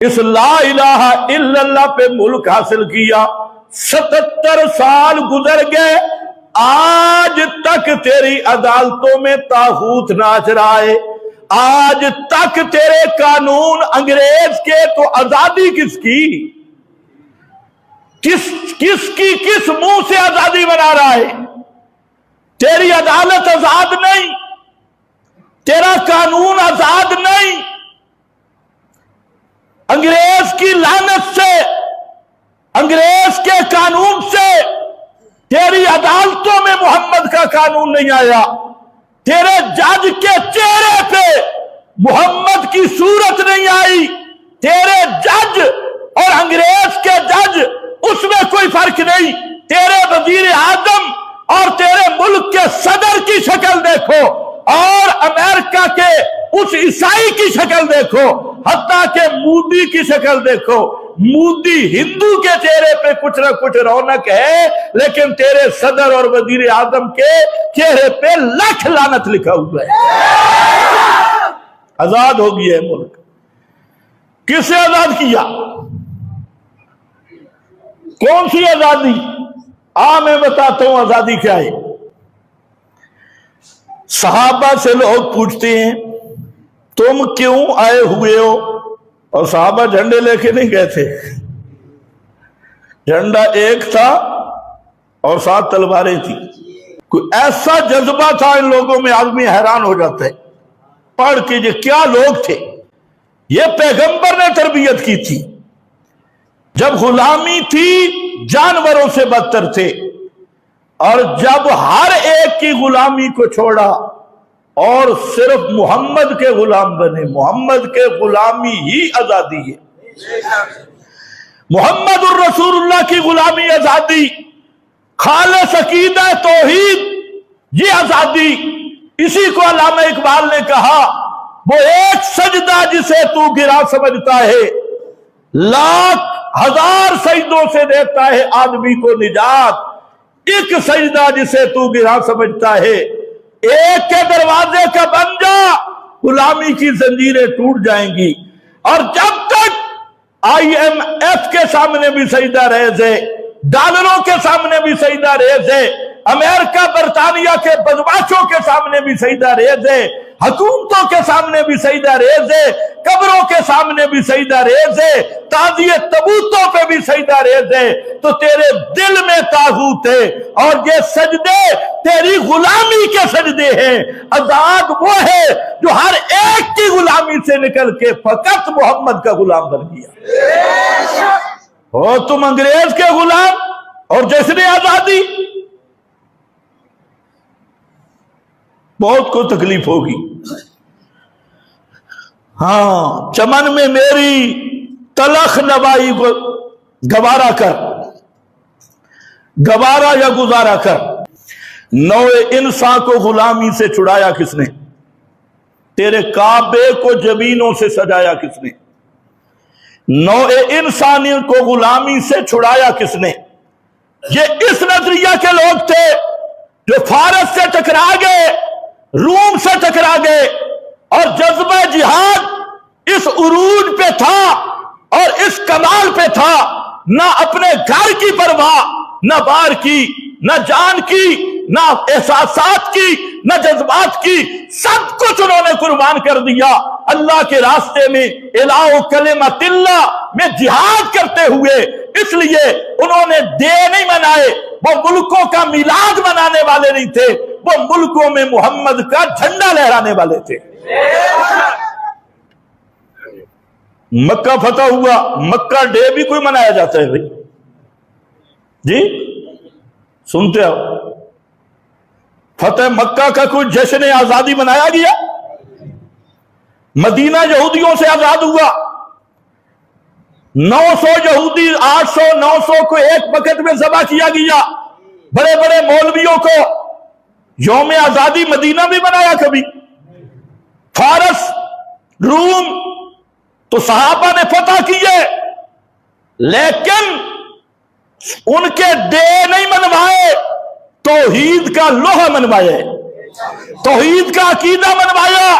اس لا الہ الا اللہ پہ ملک حاصل کیا۔ ستتر سال گزر گئے۔ آج تک تیری عدالتوں میں تاغوت ناچ رہا ہے۔ آج تک تیرے قانون انگریز کے تو آزادی کس کی؟ کس کس کی، کس منہ سے آزادی بنا رہا ہے؟ تیری عدالت آزاد نہیں۔ تیرا قانون آزاد نہیں انگریز کی لانت سے انگریز کے قانون سے تیری عدالتوں میں محمد کا قانون نہیں آیا۔ تیرے جج کے چہرے پہ محمد کی صورت نہیں آئی۔ تیرے جج اور انگریز کے جج، اس میں کوئی فرق نہیں۔ تیرے وزیر اعظم اور تیرے ملک کے صدر کی شکل دیکھو۔ اور امریکہ کے اس عیسائی کی شکل دیکھو۔ حتیٰ کہ مودی کی شکل دیکھو۔ مودی ہندو کے چہرے پہ کچھ نہ کچھ رونق ہے، لیکن تیرے صدر اور وزیر اعظم کے چہرے پہ لکھ لانت لکھا ہوا ہے۔ آزاد ہو گیا ہے ملک۔ کسے آزاد کیا؟ کون سی آزادی؟ آ میں بتاتا ہوں آزادی کیا ہے۔ صحابہ سے لوگ پوچھتے ہیں، تم کیوں آئے ہوئے ہو؟ اور صحابہ جھنڈے لے کے نہیں گئے تھے۔ جھنڈا ایک تھا اور سات تلواریں تھی کوئی ایسا جذبہ تھا ان لوگوں میں آدمی حیران ہو جاتا ہے۔ پڑھ کے یہ کیا لوگ تھے۔ یہ پیغمبر نے تربیت کی تھی۔ جب غلامی تھی، جانوروں سے بدتر تھے۔ اور جب ہر ایک کی غلامی کو چھوڑا اور صرف محمد کے غلام بنے۔ محمد کے غلامی ہی آزادی ہے۔ محمد الرسول اللہ کی غلامی آزادی، خالص عقیدہ توحید، یہ آزادی۔ اسی کو علامہ اقبال نے کہا، وہ ایک سجدہ جسے تو گرا سمجھتا ہے، لاکھ ہزار سجدوں سے دیتا ہے آدمی کو نجات۔ ایک سجدہ جسے تو گرا سمجھتا ہے ایک کے دروازے کا بن جا، غلامی کی زنجیریں ٹوٹ جائیں گی۔ اور جب تک آئی ایم ایف کے سامنے بھی سجدہ ریز ہے، ڈالروں کے سامنے بھی سجدہ ریز ہے، امریکہ، برطانیہ کے بدماشوں کے سامنے بھی سجدہ ریز ہے، حکومتوں کے سامنے بھی سجدہ ریز ہے قبروں کے سامنے بھی سجدہ ریز ہے تازی تبوتوں پہ بھی سجدہ ریز ہے۔ تو تیرے دل میں تاغوت ہے اور یہ سجدے تیری غلامی کے سجدے ہیں۔ آزاد وہ ہے جو ہر ایک کی غلامی سے نکل کے فقط محمد کا غلام بن گیا۔ ہو تم انگریز کے غلام اور جس نے آزادی، بہت کو تکلیف ہوگی۔ ہاں چمن میں میری تلخ نوائی کو گوارا کر۔ گوارا یا گزارا کر۔ نو انسان کو غلامی سے چھڑایا کس نے؟ تیرے کعبے کو زمینوں سے سجایا کس نے؟ نو انسانی کو غلامی سے چھڑایا کس نے؟ یہ اس نظریہ کے لوگ تھے جو فارس سے ٹکرا گئے، روم سے ٹکرا گئے اور جذبہ جہاد اس عروج پہ تھا اور اس کمال پہ تھا، نہ اپنے گھر کی پرواہ، نہ بار کی، نہ جان کی، نہ احساسات کی، نہ جذبات کی، سب کچھ انہوں نے قربان کر دیا۔ اللہ کے راستے میں الہ کلمت اللہ میں جہاد کرتے ہوئے، اس لیے انہوں نے دے نہیں منائے۔ وہ ملکوں کا میلاد منانے والے نہیں تھے، وہ ملکوں میں محمد کا جھنڈا لہرانے والے تھے۔ مکہ فتح ہوا، مکہ ڈے بھی کوئی منایا جاتا ہے بھائی۔ جی؟ سنتے ہو۔ فتح مکہ کا کوئی جشن آزادی منایا گیا؟ مدینہ یہودیوں سے آزاد ہوا۔ نو سو یہودی، آٹھ سو، نو سو کو ایک وقت میں ذبح کیا گیا۔ بڑے بڑے مولویوں کو۔ یوم آزادی مدینہ بھی منایا کبھی۔ فارس، روم تو صحابہ نے فتح کیے لیکن ان کے ڈے نہیں منوائے، توحید کا لوہا منوائے، توحید کا عقیدہ منوایا